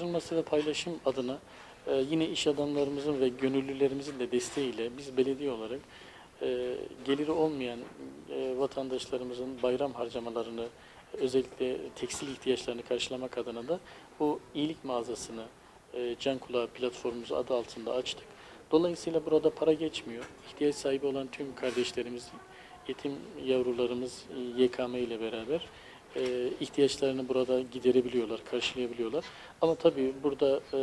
olması ve paylaşım adına e, yine iş adamlarımızın ve gönüllülerimizin de desteğiyle biz belediye olarak e, geliri olmayan e, vatandaşlarımızın bayram harcamalarını özellikle tekstil ihtiyaçlarını karşılamak adına da bu iyilik mağazasını e, Can Kulağı platformumuz adı altında açtık. Dolayısıyla burada para geçmiyor. İhtiyaç sahibi olan tüm kardeşlerimiz, yetim yavrularımız e, YKM ile beraber e, ihtiyaçlarını burada giderebiliyorlar, karşılayabiliyorlar. Ama tabii burada e,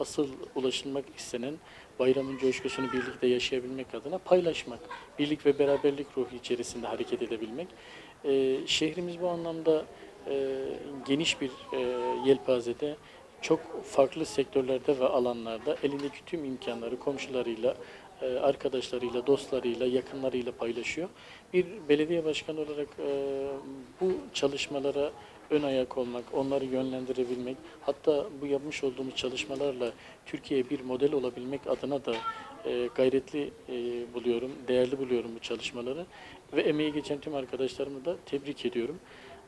asıl ulaşılmak istenen bayramın coşkusunu birlikte yaşayabilmek adına paylaşmak, birlik ve beraberlik ruhu içerisinde hareket edebilmek. E, şehrimiz bu anlamda e, geniş bir e, yelpazede çok farklı sektörlerde ve alanlarda elindeki tüm imkanları komşularıyla, e, arkadaşlarıyla, dostlarıyla, yakınlarıyla paylaşıyor. Bir belediye başkanı olarak e, bu çalışmalara ön ayak olmak, onları yönlendirebilmek, hatta bu yapmış olduğumuz çalışmalarla Türkiye'ye bir model olabilmek adına da e, gayretli e, buluyorum, değerli buluyorum bu çalışmaları ve emeği geçen tüm arkadaşlarımı da tebrik ediyorum.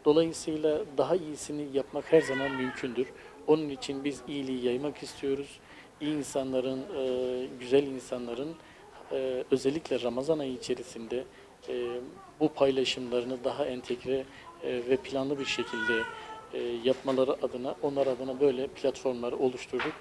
Dolayısıyla daha iyisini yapmak her zaman mümkündür. Onun için biz iyiliği yaymak istiyoruz. İyi insanların, e, güzel insanların e, özellikle Ramazan ayı içerisinde bu paylaşımlarını daha entegre e, ve planlı bir şekilde e, yapmaları adına, onlar adına böyle platformları oluşturduk.